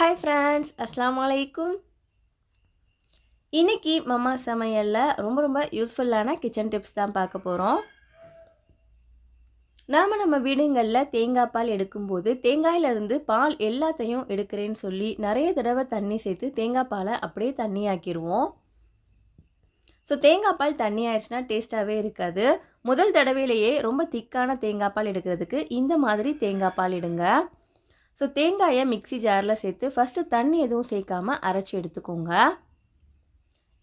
Hi friends அஸ்லாம் அலைக்கும் இன்னைக்கு மம்மா சமையலில் ரொம்ப ரொம்ப யூஸ்ஃபுல்லான கிச்சன் டிப்ஸ் தான் பார்க்க போகிறோம் நாம் நம்ம வீடுங்களில் தேங்காய் பால் எடுக்கும்போது தேங்காயிலிருந்து பால் எல்லாத்தையும் எடுக்கிறேன்னு சொல்லி நிறைய தடவை தண்ணி சேர்த்து தேங்காய் பாலை அப்படியே தண்ணி ஆக்கிடுவோம் ஸோ தேங்காய் பால் தண்ணி ஆயிடுச்சுன்னா டேஸ்ட்டாகவே இருக்காது. முதல் தடவையிலேயே ரொம்ப திக்கான தேங்காய் பால் எடுக்கிறதுக்கு இந்த மாதிரி தேங்காய் பால் எடுங்க. ஸோ தேங்காயை மிக்சி ஜாரில் சேர்த்து ஃபஸ்ட்டு தண்ணி எதுவும் சேர்க்காம அரைச்சி எடுத்துக்கோங்க.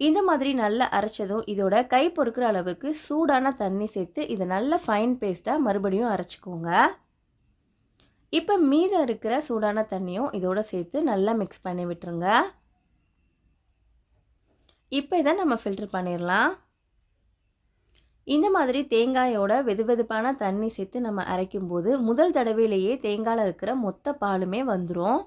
இந்த மாதிரி நல்லா அரைச்சதும் இதோட கை பொறுக்கிற அளவுக்கு சூடான தண்ணி சேர்த்து இதை நல்ல ஃபைன் பேஸ்ட்டாக மறுபடியும் அரைச்சிக்கோங்க. இப்போ மீதம் இருக்கிற சூடான தண்ணியும் இதோட சேர்த்து நல்லா மிக்ஸ் பண்ணி விட்டுருங்க. இப்போ இதை நம்ம ஃபில்டர் பண்ணிடலாம். இந்த மாதிரி தேங்காயோட வெது வெதுப்பான தண்ணி சேர்த்து நம்ம அரைக்கும்போது முதல் தடவையிலேயே தேங்காயில் இருக்கிற மொத்த பாலுமே வந்துடும்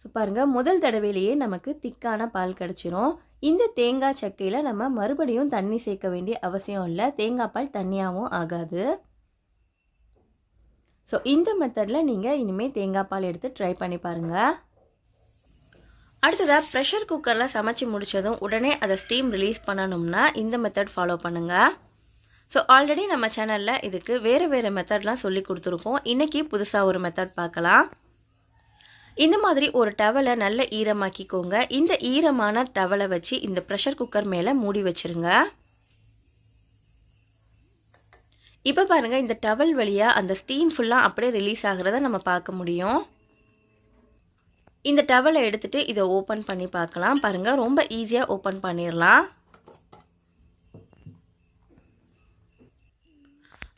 ஸோ பாருங்கள் முதல் தடவையிலேயே நமக்கு திக்கான பால் கிடச்சிரும். இந்த தேங்காய் சக்கையில் நம்ம மறுபடியும் தண்ணி சேர்க்க வேண்டிய அவசியம் இல்லை. தேங்காய் பால் தண்ணியாகவும் ஆகாது. ஸோ இந்த மெத்தடில் நீங்கள் இனிமேல் தேங்காய் பால் எடுத்து ட்ரை பண்ணி பாருங்கள் அடுத்ததாக ப்ரெஷர் குக்கரில் சமைச்சு முடித்ததும் உடனே அதை ஸ்டீம் ரிலீஸ் பண்ணணும்னா இந்த மெத்தட் ஃபாலோ பண்ணுங்கள் ஸோ ஆல்ரெடி நம்ம சேனலில் இதுக்கு வேறு வேறு மெத்தட்லாம் சொல்லி கொடுத்துருக்கோம். இன்றைக்கி புதுசாக ஒரு மெத்தட் பார்க்கலாம். இந்த மாதிரி ஒரு டவலை நல்ல ஈரமாக்கிக்கோங்க. இந்த ஈரமான டவலை வச்சு இந்த ப்ரெஷர் குக்கர் மேலே மூடி வச்சுருங்க. இப்போ பாருங்கள் இந்த டவல் வழியாக அந்த ஸ்டீம் ஃபுல்லாக அப்படியே ரிலீஸ் ஆகிறத நம்ம பார்க்க முடியும். இந்த டவலை எடுத்துகிட்டு இதை ஓப்பன் பண்ணி பார்க்கலாம். பாருங்கள் ரொம்ப ஈஸியாக ஓப்பன் பண்ணிடலாம்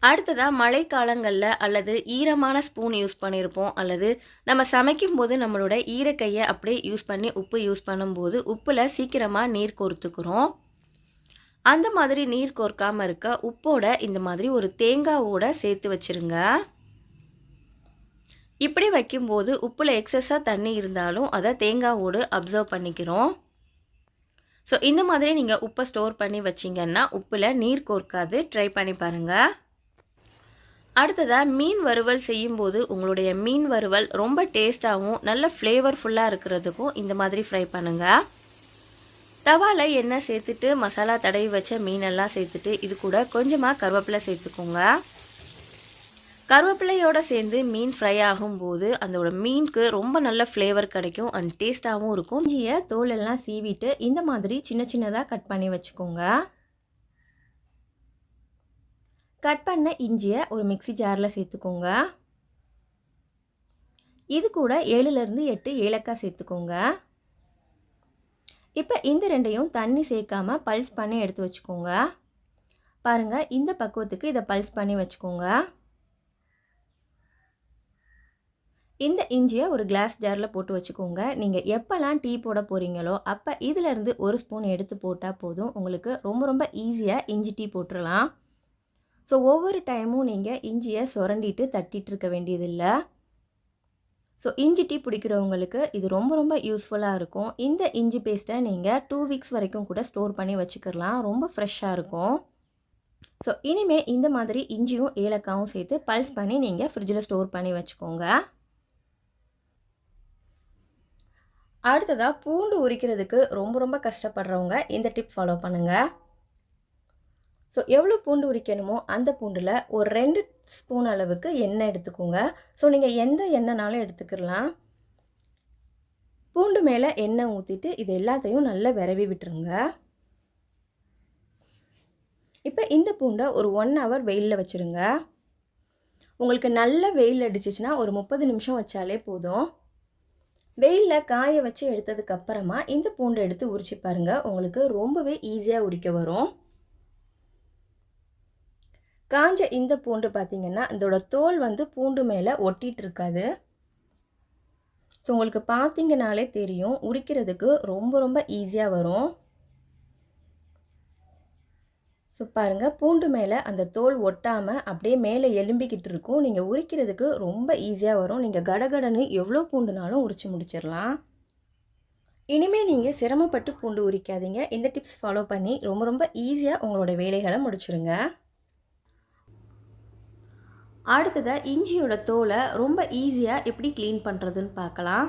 அடுத்ததாக மழைக்காலங்களில் அல்லது ஈரமான ஸ்பூன் யூஸ் பண்ணியிருப்போம் அல்லது நம்ம சமைக்கும் போது நம்மளோட ஈரக்கையை அப்படியே யூஸ் பண்ணி உப்பு யூஸ் பண்ணும்போது உப்பில் சீக்கிரமாக நீர் கோர்த்துக்கிறோம். அந்த மாதிரி நீர் கோர்க்காமல் இருக்க உப்போட இந்த மாதிரி ஒரு தேங்காவோட சேர்த்து வச்சுருங்க. இப்படி வைக்கும்போது உப்பில் எக்ஸஸாக தண்ணி இருந்தாலும் அதை தேங்காவோடு அப்சர்வ் பண்ணிக்கிறோம். ஸோ இந்த மாதிரி நீங்கள் உப்பை ஸ்டோர் பண்ணி வச்சிங்கன்னா உப்பில் நீர் கோர்க்காது. ட்ரை பண்ணி பாருங்கள் அடுத்ததாக மீன் வறுவல் செய்யும்போது உங்களுடைய மீன் வறுவல் ரொம்ப டேஸ்ட்டாகவும் நல்ல ஃப்ளேவர்ஃபுல்லாக இருக்கிறதுக்கும் இந்த மாதிரி ஃப்ரை பண்ணுங்கள் தவாவில் எண்ணெய் சேர்த்துட்டு மசாலா தடவி வச்ச மீனெல்லாம் சேர்த்துட்டு இது கூட கொஞ்சமாக கருவேப்பிலை சேர்த்துக்கோங்க. கருவேப்பிலையோடு சேர்ந்து மீன் ஃப்ரை ஆகும்போது அதோட மீனுக்கு ரொம்ப நல்ல ஃப்ளேவர் கிடைக்கும் அண்ட் டேஸ்ட்டாகவும் இருக்கும். இஞ்சியை தோலெல்லாம் சீவிட்டு இந்த மாதிரி சின்ன சின்னதாக கட் பண்ணி வச்சுக்கோங்க. கட் பண்ண இஞ்சியை ஒரு மிக்சி ஜாரில் சேர்த்துக்கோங்க. இது கூட ஏழுலேருந்து எட்டு ஏலக்காய் சேர்த்துக்கோங்க. இப்போ இந்த ரெண்டையும் தண்ணி சேர்க்காமல் பல்ஸ் பண்ணி எடுத்து வச்சுக்கோங்க. பாருங்கள் இந்த பக்குவத்துக்கு இதை பல்ஸ் பண்ணி வச்சுக்கோங்க. இந்த இஞ்சியை ஒரு கிளாஸ் ஜாரில் போட்டு வச்சுக்கோங்க. நீங்கள் எப்போல்லாம் டீ போட போகிறீங்களோ அப்போ இதிலேருந்து ஒரு ஸ்பூன் எடுத்து போட்டால் போதும். உங்களுக்கு ரொம்ப ரொம்ப ஈஸியாக இஞ்சி டீ போட்டுடலாம் ஸோ ஒவ்வொரு டைமும் நீங்கள் இஞ்சியை சுரண்டிட்டு தட்டிகிட்டு இருக்க வேண்டியதில்லை. ஸோ இஞ்சி டீ பிடிக்கிறவங்களுக்கு இது ரொம்ப ரொம்ப யூஸ்ஃபுல்லாக இருக்கும். இந்த இஞ்சி பேஸ்ட்டை நீங்கள் டூ வீக்ஸ் வரைக்கும் கூட ஸ்டோர் பண்ணி வச்சுக்கலாம் ரொம்ப ஃப்ரெஷ்ஷாக இருக்கும். ஸோ இனிமேல் இந்த மாதிரி இஞ்சியும் ஏலக்காவும் சேர்த்து பல்ஸ் பண்ணி நீங்கள் ஃப்ரிட்ஜில் ஸ்டோர் பண்ணி வச்சுக்கோங்க. அடுத்ததாக பூண்டு உரிக்கிறதுக்கு ரொம்ப ரொம்ப கஷ்டப்படுறவங்க இந்த டிப் ஃபாலோ பண்ணுங்கள் ஸோ எவ்வளோ பூண்டு உரிக்கணுமோ அந்த பூண்டில் ஒரு ரெண்டு ஸ்பூன் அளவுக்கு எண்ணெய் எடுத்துக்கோங்க. ஸோ நீங்கள் எந்த எண்ணெய்னாலும் எடுத்துக்கலாம். பூண்டு மேலே எண்ணெய் ஊற்றிட்டு இது எல்லாத்தையும் நல்லா விரவி விட்டுருங்க. இப்போ இந்த பூண்டை ஒரு ஒன் ஹவர் வெயிலில் வச்சுருங்க. உங்களுக்கு நல்ல வெயில் அடிச்சிச்சுன்னா ஒரு முப்பது நிமிஷம் வச்சாலே போதும். வெயிலில் காய வச்சு எடுத்ததுக்கப்புறமா இந்த பூண்டை எடுத்து உரிச்சு பாருங்கள் உங்களுக்கு ரொம்பவே ஈஸியாக உரிக்க வரும். காஞ்ச இந்த பூண்டு பார்த்திங்கன்னா இதோட தோல் வந்து பூண்டு மேலே ஒட்டிகிட்டு இருக்காது. ஸோ உங்களுக்கு பார்த்தீங்கனாலே தெரியும் உரிக்கிறதுக்கு ரொம்ப ரொம்ப ஈஸியாக வரும். ஸோ பாருங்கள் பூண்டு மேலே அந்த தோல் ஒட்டாமல் அப்படியே மேலே எலும்பிக்கிட்டு இருக்கும். நீங்கள் உரிக்கிறதுக்கு ரொம்ப ஈஸியாக வரும். நீங்கள் கடகடன்னு எவ்வளோ பூண்டுனாலும் உரித்து முடிச்சிடலாம். இனிமேல் நீங்கள் சிரமப்பட்டு பூண்டு உரிக்காதீங்க. இந்த டிப்ஸ் ஃபாலோ பண்ணி ரொம்ப ரொம்ப ஈஸியாக உங்களோட வேலைகளை முடிச்சுருங்க அடுத்ததாக இஞ்சியோட தோலை ரொம்ப ஈஸியாக எப்படி க்ளீன் பண்ணுறதுன்னு பார்க்கலாம்.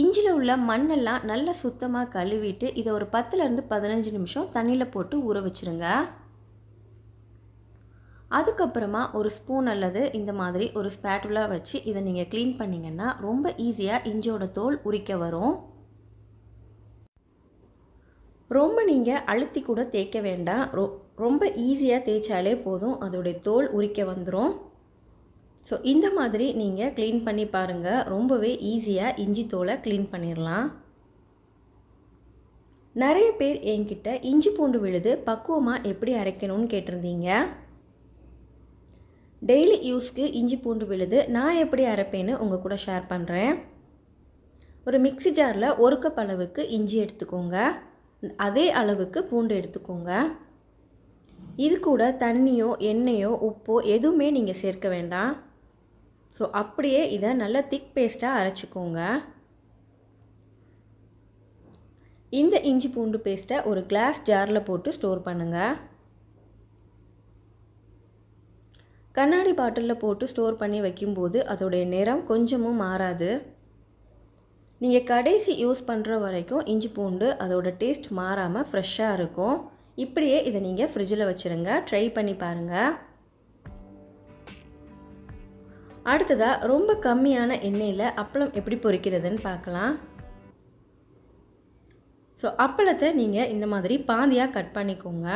இஞ்சியில் உள்ள மண்ணெல்லாம் நல்லா சுத்தமாக கழுவிட்டு இதை ஒரு பத்துலேருந்து பதினஞ்சு நிமிஷம் தண்ணியில் போட்டு ஊற வச்சுருங்க. அதுக்கப்புறமா ஒரு ஸ்பூன் அல்லது இந்த மாதிரி ஒரு ஸ்பேட்டுலாக வச்சு இதை நீங்கள் க்ளீன் பண்ணிங்கன்னா ரொம்ப ஈஸியாக இஞ்சியோட தோல் உரிக்க வரும். ரொம்ப நீங்கள் அழுத்தி கூட தேய்க்க வேண்டாம். ரொ ரொம்ப ஈஸியாக தேய்ச்சாலே போதும். அதோடைய தோல் உரிக்க வந்துடும் ஸோ இந்த மாதிரி நீங்கள் க்ளீன் பண்ணி பாருங்கள் ரொம்பவே ஈஸியாக இஞ்சி தோலை க்ளீன் பண்ணிடலாம் நிறைய பேர் என்கிட்ட இஞ்சி பூண்டு விழுது பக்குவமாக எப்படி அரைக்கணும்னு கேட்டிருந்தீங்க. டெய்லி யூஸ்க்கு இஞ்சி பூண்டு விழுது நான் எப்படி அரைப்பேன்னு உங்கள் கூட ஷேர் பண்ணுறேன் ஒரு மிக்சி ஜாரில் ஒரு கப் அளவுக்கு இஞ்சி எடுத்துக்கோங்க. அதே அளவுக்கு பூண்டு எடுத்துக்கோங்க. இது கூட தண்ணியோ எண்ணெயோ உப்போ எதுவுமே நீங்கள் சேர்க்க வேண்டாம். ஸோ அப்படியே இதை நல்லா திக் பேஸ்ட்டாக அரைச்சிக்கோங்க. இந்த இஞ்சி பூண்டு பேஸ்ட்டை ஒரு கிளாஸ் ஜாரில் போட்டு ஸ்டோர் பண்ணுங்கள் கண்ணாடி பாட்டிலில் போட்டு ஸ்டோர் பண்ணி வைக்கும்போது அதோடைய நிறம் கொஞ்சமும் மாறாது. நீங்கள் கடைசி யூஸ் பண்ணுற வரைக்கும் இஞ்சி பூண்டு அதோட டேஸ்ட் மாறாமல் ஃப்ரெஷ்ஷாக இருக்கும். இப்படியே இதை நீங்கள் ஃப்ரிட்ஜில் வச்சுருங்க. ட்ரை பண்ணி பாருங்கள் அடுத்ததாக ரொம்ப கம்மியான எண்ணெயில் அப்பளம் எப்படி பொரிக்கிறதுன்னு பார்க்கலாம். ஸோ அப்பளத்தை நீங்கள் இந்த மாதிரி பாதியாக கட் பண்ணிக்கோங்க.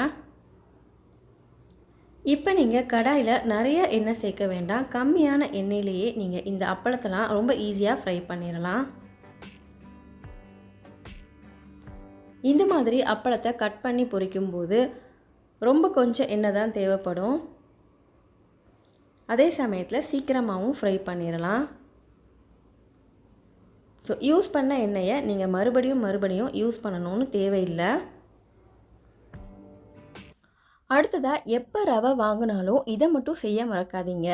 இப்போ நீங்கள் கடாயில் நிறைய எண்ணெய் சேர்க்க வேண்டாம். கம்மியான எண்ணெயிலேயே நீங்கள் இந்த அப்பளத்தெல்லாம் ரொம்ப ஈஸியாக ஃப்ரை பண்ணிடலாம் இந்த மாதிரி அப்பளத்தை கட் பண்ணி பொரிக்கும்போது ரொம்ப கொஞ்சம் எண்ணெய் தான் தேவைப்படும். அதே சமயத்தில் சீக்கிரமாகவும் ஃப்ரை பண்ணிடலாம் ஸோ யூஸ் பண்ண எண்ணெயை நீங்கள் மறுபடியும் மறுபடியும் யூஸ் பண்ணணும்னு தேவையில்லை. அடுத்ததாக எப்போ ரவை வாங்கினாலும் இதை மட்டும் செய்ய மறக்காதீங்க.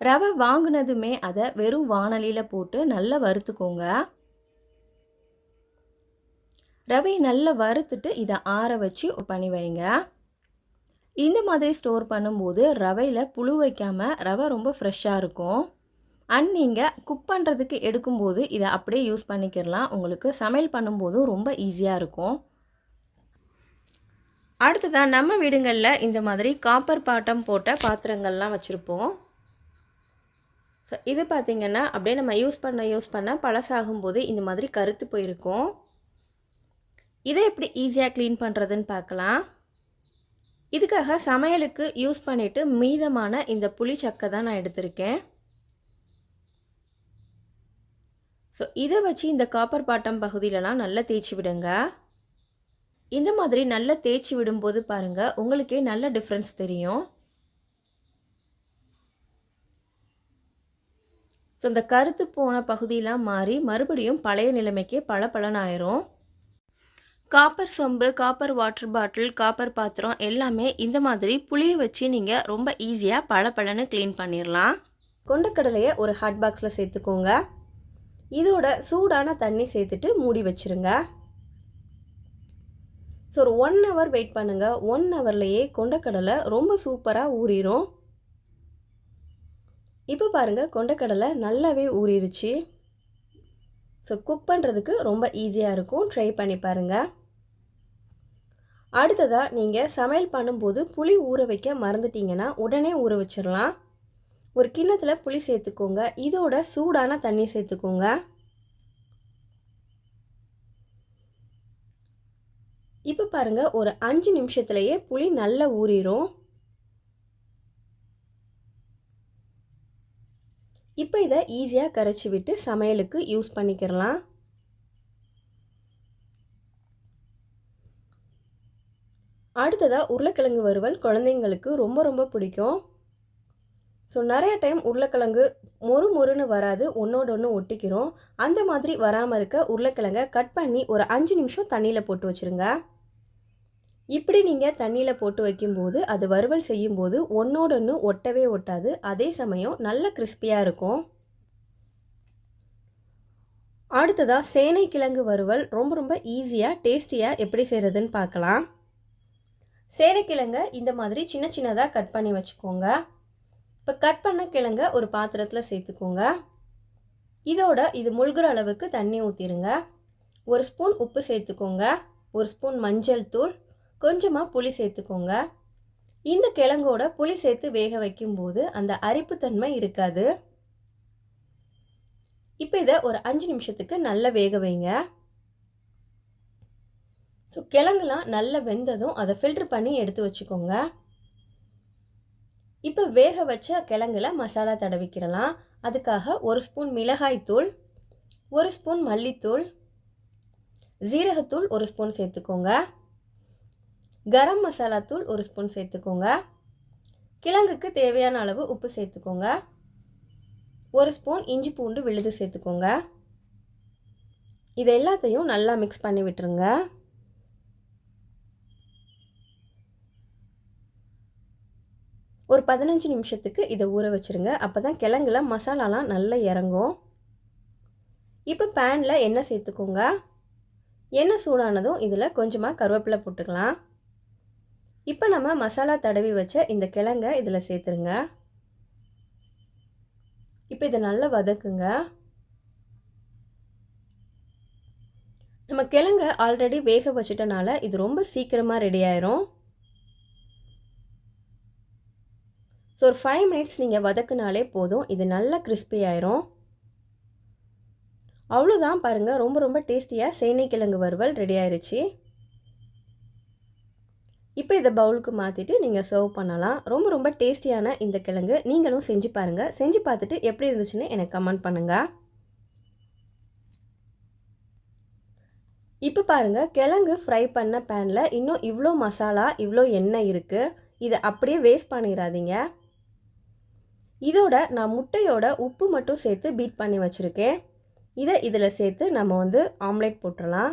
ரவை வாங்கினதுமே அதை வெறும் வானலியில் போட்டு நல்லா வறுத்துக்கோங்க. ரவையை நல்லா வறுத்துட்டு இதை ஆற வச்சு பண்ணி வைங்க இந்த மாதிரி ஸ்டோர் பண்ணும்போது ரவையில் புழு வைக்காமல் ரவை ரொம்ப ஃப்ரெஷ்ஷாக இருக்கும். அண்ட் நீங்கள் குக் பண்ணுறதுக்கு எடுக்கும்போது இதை அப்படியே யூஸ் பண்ணிக்கிடலாம். உங்களுக்கு சமையல் பண்ணும்போதும் ரொம்ப ஈஸியாக இருக்கும். அடுத்ததாக நம்ம வீடுங்களில் இந்த மாதிரி காப்பர் பாட்டம் போட்ட பாத்திரங்கள்லாம் வச்சுருப்போம். ஸோ இது பார்த்திங்கன்னா அப்படியே நம்ம யூஸ் பண்ண யூஸ் பண்ண பழசாகும்போது இந்த மாதிரி கருத்து போயிருக்கும். இதை எப்படி ஈஸியாக க்ளீன் பண்ணுறதுன்னு பார்க்கலாம். இதுக்காக சமையலுக்கு யூஸ் பண்ணிவிட்டு மீதமான இந்த புளி சக்கை தான் நான் எடுத்திருக்கேன். ஸோ இதை வச்சு இந்த காப்பர் பாட்டம் பகுதியிலலாம் நல்லா தேய்ச்சி விடுங்க. இந்த மாதிரி நல்லா தேய்ச்சி விடும்போது பாருங்கள் உங்களுக்கே நல்ல டிஃப்ரென்ஸ் தெரியும். ஸோ இந்த கருத்து போன பகுதியெலாம் மாறி மறுபடியும் பழைய நிலைமைக்கே பல ஆயிரும். காப்பர் சொம்பு காப்பர் வாட்டர் பாட்டில் காப்பர் பாத்திரம் எல்லாமே இந்த மாதிரி புளியை வச்சு நீங்கள் ரொம்ப ஈஸியாக பல க்ளீன் பண்ணிடலாம் கொண்டக்கடலையை ஒரு ஹாட் பாக்ஸில் சேர்த்துக்கோங்க. இதோட சூடான தண்ணி சேர்த்துட்டு மூடி வச்சுருங்க. ஸோ ஒரு ஒன் ஹவர் வெயிட் பண்ணுங்கள் ஒன் ஹவர்லேயே கொண்டக்கடலை ரொம்ப சூப்பராக ஊறிடும் இப்போ பாருங்கள் கொண்டக்கடலை நல்லாவே ஊறிடுச்சு ஸோ குக் பண்ணுறதுக்கு ரொம்ப ஈஸியாக இருக்கும். ட்ரை பண்ணி பாருங்கள் அடுத்ததாக நீங்கள் சமையல் பண்ணும்போது புளி ஊற வைக்க மறந்துட்டீங்கன்னா உடனே ஊற வச்சிடலாம். ஒரு கிண்ணத்தில் புளி சேர்த்துக்கோங்க. இதோட சூடான தண்ணி சேர்த்துக்கோங்க. இப்போ பாருங்கள் ஒரு அஞ்சு நிமிஷத்துலேயே புளி நல்லா ஊறிடும் இப்போ இதை ஈஸியாக கரைச்சி விட்டு சமையலுக்கு யூஸ் பண்ணிக்கிறலாம் அடுத்ததாக உருளைக்கிழங்கு வறுவல் குழந்தைங்களுக்கு ரொம்ப ரொம்ப பிடிக்கும். ஸோ நிறைய டைம் உருளைக்கிழங்கு மொறு மொறுன்னு வராது ஒன்றோட ஒன்று ஒட்டிக்கிறோம். அந்த மாதிரி வராமல் இருக்க உருளைக்கிழங்கை கட் பண்ணி ஒரு அஞ்சு நிமிஷம் தண்ணியில் போட்டு வச்சுருங்க. இப்படி நீங்கள் தண்ணியில் போட்டு வைக்கும்போது அது வறுவல் செய்யும்போது ஒன்றோட ஒன்று ஒட்டவே ஒட்டாது. அதே சமயம் நல்ல கிறிஸ்பியாக இருக்கும். அடுத்ததாக சேனை கிழங்கு வறுவல் ரொம்ப ரொம்ப ஈஸியாக டேஸ்டியாக எப்படி செய்கிறதுன்னு பார்க்கலாம். சேனைக்கிழங்க இந்த மாதிரி சின்ன சின்னதாக கட் பண்ணி வச்சுக்கோங்க. இப்போ கட் பண்ண கிழங்க ஒரு பாத்திரத்தில் சேர்த்துக்கோங்க. இதோட இது முழுகிற அளவுக்கு தண்ணி ஊற்றிடுங்க ஒரு ஸ்பூன் உப்பு சேர்த்துக்கோங்க. ஒரு ஸ்பூன் மஞ்சள் தூள். கொஞ்சமாக புளி சேர்த்துக்கோங்க. இந்த கிழங்கோட புளி சேர்த்து வேக வைக்கும்போது அந்த அரிப்புத்தன்மை இருக்காது. இப்போ இதை ஒரு அஞ்சு நிமிஷத்துக்கு நல்லா வேக வைங்க. ஸோ கிழங்குலாம் நல்லா வெந்ததும் அதை ஃபில்ட்ரு பண்ணி எடுத்து வச்சுக்கோங்க. இப்போ வேக வச்ச கிழங்குல மசாலா தடவிக்கிறலாம் அதுக்காக ஒரு ஸ்பூன் மிளகாய்த்தூள் ஒரு ஸ்பூன் மல்லித்தூள் ஜீரகத்தூள் ஒரு ஸ்பூன் சேர்த்துக்கோங்க. கரம் மசாலா தூள் ஒரு ஸ்பூன் சேர்த்துக்கோங்க. கிழங்குக்கு தேவையான அளவு உப்பு சேர்த்துக்கோங்க. ஒரு ஸ்பூன் இஞ்சி பூண்டு விழுது சேர்த்துக்கோங்க. இது எல்லாத்தையும் நல்லா மிக்ஸ் பண்ணி விட்டுருங்க. ஒரு பதினஞ்சு நிமிஷத்துக்கு இதை ஊற வச்சுருங்க. அப்போ தான் கிழங்குல மசாலாலாம் நல்லா இறங்கும். இப்போ பேனில் எண்ணெய் சேர்த்துக்கோங்க. எண்ணெய் சூடானதும் இதில் கொஞ்சமாக கருவேப்பிலை போட்டுக்கலாம். இப்போ நம்ம மசாலா தடவி வச்ச இந்த கிழங்க இதில் சேர்த்துருங்க. இப்போ இதை நல்லா வதக்குங்க. நம்ம கிழங்க ஆல்ரெடி வேக வச்சிட்டனால இது ரொம்ப சீக்கிரமாக ரெடி ஆயிரும். ஸோ ஒரு ஃபைவ் மினிட்ஸ் நீங்கள் வதக்குனாலே போதும். இது நல்லா கிறிஸ்பி ஆயிரும். அவ்வளோதான் பாருங்கள் ரொம்ப ரொம்ப டேஸ்டியாக சேனைக்கிழங்கு வறுவல் ரெடி ஆயிடுச்சு இப்போ இதை பவுலுக்கு மாற்றிட்டு நீங்கள் சர்வ் பண்ணலாம். ரொம்ப ரொம்ப டேஸ்டியான இந்த கிழங்கு. நீங்களும் செஞ்சு பாருங்கள் செஞ்சு பார்த்துட்டு எப்படி இருந்துச்சுன்னு எனக்கு கமெண்ட் பண்ணுங்கள் இப்போ பாருங்கள் கிழங்கு ஃப்ரை பண்ண பேனில் இன்னும் இவ்வளோ மசாலா இவ்வளோ எண்ணெய் இருக்குது இதை அப்படியே வேஸ்ட் பண்ணிடாதீங்க. இதோட நான் முட்டையோட உப்பு மட்டும் சேர்த்து பீட் பண்ணி வச்சுருக்கேன். இதை இதில் சேர்த்து நம்ம வந்து ஆம்லேட் போட்டுடலாம்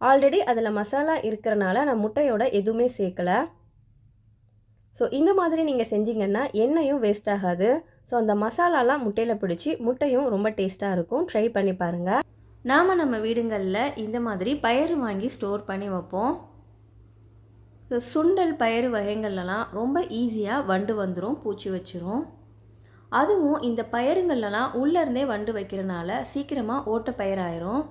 ஆல்ரெடி அதில் மசாலா இருக்கிறனால நான் முட்டையோட எதுவுமே சேர்க்கலை. ஸோ இந்த மாதிரி நீங்கள் செஞ்சீங்கன்னா எண்ணெயும் வேஸ்ட் ஆகாது. ஸோ அந்த மசாலாலாம் முட்டையில் பிடிச்சி முட்டையும் ரொம்ப டேஸ்ட்டாக இருக்கும். ட்ரை பண்ணி பாருங்கள் நாம் நம்ம வீடுங்களில் இந்த மாதிரி பயறு வாங்கி ஸ்டோர் பண்ணி வைப்போம். சுண்டல் பயிறு வகைகள்லாம் ரொம்ப ஈஸியாக வண்டு வந்துடும் பூச்சி வச்சிரும். அதுவும் இந்த பயிருங்கள்லாம் உள்ளேருந்தே வண்டு வைக்கிறனால சீக்கிரமாக ஓட்ட பயிராயிரும்.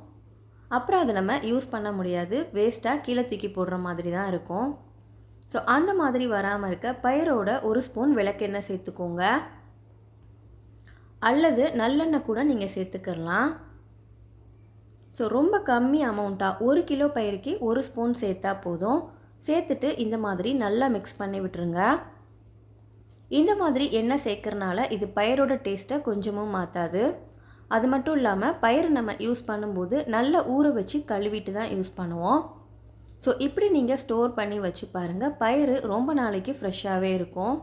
அப்புறம் அதை நம்ம யூஸ் பண்ண முடியாது. வேஸ்ட்டாக கீழே தூக்கி போடுற மாதிரி தான் இருக்கும். ஸோ அந்த மாதிரி வராமல் இருக்க பயிரோட ஒரு ஸ்பூன் விளக்கெண்ணெய் சேர்த்துக்கோங்க. அல்லது நல்லெண்ணெய் கூட நீங்கள் சேர்த்துக்கலாம். ஸோ ரொம்ப கம்மி அமௌண்ட்டாக ஒரு கிலோ பயிருக்கு ஒரு ஸ்பூன் சேர்த்தா போதும். சேர்த்துட்டு இந்த மாதிரி நல்லா மிக்ஸ் பண்ணி விட்டுருங்க. இந்த மாதிரி எண்ணெய் சேர்க்கறனால இது பயிரோட டேஸ்ட்டை கொஞ்சமும் மாற்றாது அது மட்டும் இல்லாமல் பயிர் நம்ம யூஸ் பண்ணும்போது நல்லா ஊற வச்சு கழுவிட்டு தான் யூஸ் பண்ணுவோம். ஸோ இப்படி நீங்கள் ஸ்டோர் பண்ணி வச்சு பாருங்கள் பயிர் ரொம்ப நாளைக்கு ஃப்ரெஷ்ஷாகவே இருக்கும்.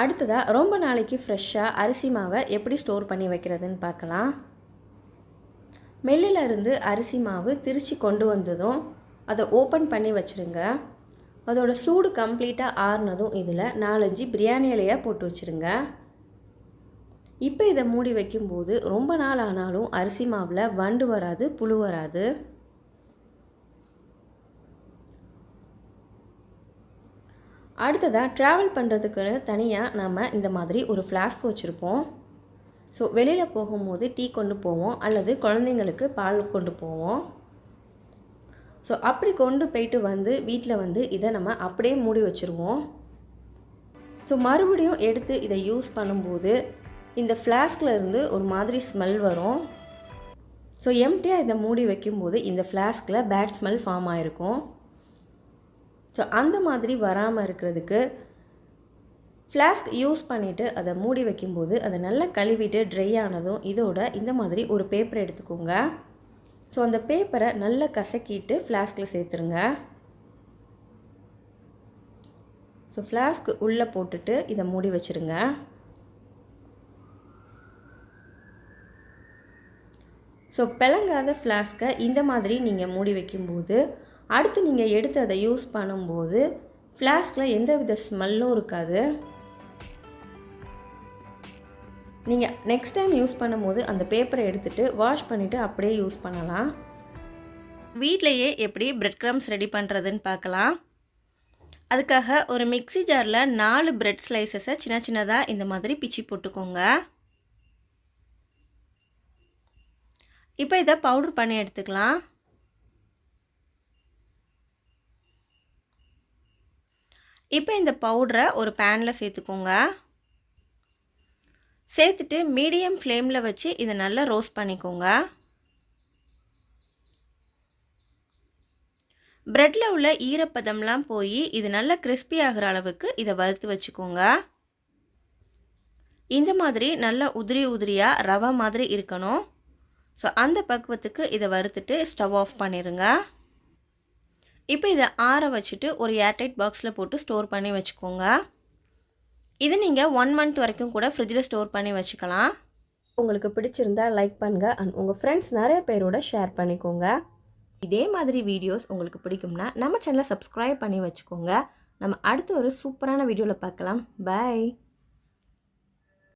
அடுத்ததாக ரொம்ப நாளைக்கு ஃப்ரெஷ்ஷாக அரிசி மாவை எப்படி ஸ்டோர் பண்ணி வைக்கிறதுன்னு பார்க்கலாம். மெல்லில் இருந்து அரிசி மாவு திரிச்சு கொண்டு வந்ததும் அதை ஓப்பன் பண்ணி வச்சுருங்க. அதோட சூடு கம்ப்ளீட்டாக ஆறுனதும் இதில் நாலஞ்சு பிரியாணி இலையாக போட்டு வச்சுருங்க. இப்போ இதை மூடி வைக்கும்போது ரொம்ப நாள் ஆனாலும் அரிசி மாவில் வண்டு வராது புழு வராது. அடுத்ததாக ட்ராவல் பண்ணுறதுக்குன்னு தனியாக நம்ம இந்த மாதிரி ஒரு ஃப்ளாஸ்க் வச்சுருப்போம். ஸோ வெளியில் போகும்போது டீ கொண்டு போவோம் அல்லது குழந்தைங்களுக்கு பால் கொண்டு போவோம். ஸோ அப்படி கொண்டு போயிட்டு வந்து வீட்டில் வந்து இதை நம்ம அப்படியே மூடி வச்சுருவோம். ஸோ மறுபடியும் எடுத்து இதை யூஸ் பண்ணும்போது இந்த ஃப்ளாஸ்கில் இருந்து ஒரு மாதிரி ஸ்மெல் வரும். ஸோ எம்டியாக இதை மூடி வைக்கும்போது இந்த ஃப்ளாஸ்கில் பேட் ஸ்மெல் ஃபார்ம் ஆகிருக்கும் ஸோ அந்த மாதிரி வராமல் இருக்கிறதுக்கு ஃப்ளாஸ்க் யூஸ் பண்ணிவிட்டு அதை மூடி வைக்கும்போது அதை நல்லா கழுவிட்டு ட்ரை ஆனதும் இதோட இந்த மாதிரி ஒரு பேப்பர் எடுத்துக்கோங்க. ஸோ அந்த பேப்பரை நல்லா கசக்கிட்டு ஃப்ளாஸ்கில் சேர்த்துருங்க. ஸோ ஃப்ளாஸ்க் உள்ளே போட்டுட்டு இதை மூடி வச்சுருங்க. ஸோ பிளங்காத ஃப்ளாஸ்க்கை இந்த மாதிரி நீங்கள் மூடி வைக்கும்போது அடுத்து நீங்கள் எடுத்து அதை யூஸ் பண்ணும்போது ஃப்ளாஸ்கில் எந்த வித ஸ்மெல்லும் இருக்காது. நீங்கள் நெக்ஸ்ட் டைம் யூஸ் பண்ணும்போது அந்த பேப்பரை எடுத்துகிட்டு வாஷ் பண்ணிவிட்டு அப்படியே யூஸ் பண்ணலாம். வீட்லேயே எப்படி பிரெட் க்ரம்ஸ் ரெடி பண்ணுறதுன்னு பார்க்கலாம். அதுக்காக ஒரு மிக்ஸி ஜாரில் நாலு பிரெட் ஸ்லைசஸை சின்ன சின்னதாக இந்த மாதிரி பிச்சு போட்டுக்கோங்க. இப்போ இதை பவுடர் பண்ணி எடுத்துக்கலாம். இப்போ இந்த பவுடரை ஒரு பேனில் சேர்த்துக்கோங்க. சேர்த்துட்டு மீடியம் ஃப்ளேமில் வச்சு இதை நல்லா ரோஸ்ட் பண்ணிக்கோங்க. ப்ரெட்டில் உள்ள ஈரப்பதம்லாம் போய் இது நல்லா கிறிஸ்பி ஆகிற அளவுக்கு இதை வறுத்து வச்சுக்கோங்க. இந்த மாதிரி நல்லா உதிரி உதிரியாக ரவை மாதிரி இருக்கணும். ஸோ அந்த பக்குவத்துக்கு இதை வறுத்துட்டு ஸ்டவ் ஆஃப் பண்ணிடுங்க இப்போ இதை ஆற வச்சுட்டு ஒரு ஏர்டைட் பாக்ஸில் போட்டு ஸ்டோர் பண்ணி வச்சுக்கோங்க. இது நீங்கள் ஒன் மந்த் வரைக்கும் கூட ஃப்ரிட்ஜில் ஸ்டோர் பண்ணி வச்சுக்கலாம். உங்களுக்கு பிடிச்சிருந்தா லைக் பண்ணுங்கள் அண்ட் உங்கள் ஃப்ரெண்ட்ஸ் நிறைய பேரோட ஷேர் பண்ணிக்கோங்க. இதே மாதிரி வீடியோஸ் உங்களுக்கு பிடிக்கும்னா நம்ம சேனலை சப்ஸ்கிரைப் பண்ணி வச்சுக்கோங்க. நம்ம அடுத்த ஒரு சூப்பரான வீடியோவில் பார்க்கலாம். பாய்